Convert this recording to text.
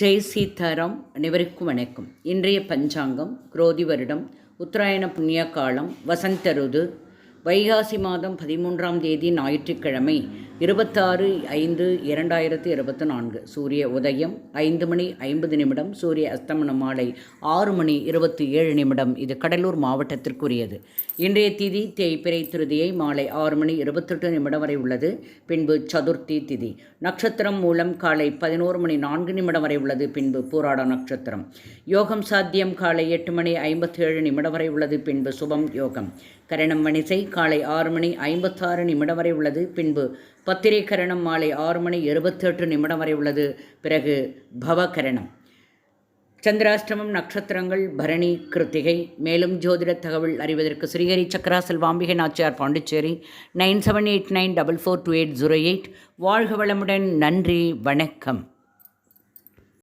ஜெய் சீதாராம் அனைவருக்கும் வணக்கம். இன்றைய பஞ்சாங்கம் குரோதி வருடம் உத்தராயண புண்ணிய காலம் வசந்த ருது வைகாசி மாதம் பதிமூன்றாம் தேதி ஞாயிற்றுக்கிழமை இருபத்தாறு ஐந்து இரண்டாயிரத்தி இருபத்தி நான்கு. சூரிய உதயம் ஐந்து மணி ஐம்பது நிமிடம் சூரிய அஸ்தமனம் மாலை ஆறு மணி இருபத்தி ஏழு நிமிடம். இது கடலூர் மாவட்டத்திற்குரியது. இன்றைய திதி தேய்பிரை திருதியை மாலை ஆறு மணி இருபத்தெட்டு நிமிடம் வரை உள்ளது. பின்பு சதுர்த்தி திதி. நட்சத்திரம் மூலம் காலை பதினோரு மணி நான்கு நிமிடம் வரை உள்ளது. பின்பு போராட நட்சத்திரம். யோகம் சாத்தியம் காலை எட்டு மணி ஐம்பத்தி ஏழு நிமிடம் வரை உள்ளது. பின்பு சுபம் யோகம். கரணம் மணிசை காலை ஆறு மணி ஐம்பத்தாறு நிமிடம் வரை உள்ளது. பின்பு பத்திரிகரணம் மாலை ஆறு மணி இருபத்தெட்டு நிமிடம் வரை உள்ளது. பிறகு பவகரணம். சந்திராஷ்டமம் நட்சத்திரங்கள் பரணி கிருத்திகை. மேலும் ஜோதிட தகவல் அறிவதற்கு Srihari Chakra Selvambigai Nachiyar Pondicherry nine seven eight nine double four two eight zero eight. வாழ்க வளமுடன். நன்றி. வணக்கம்.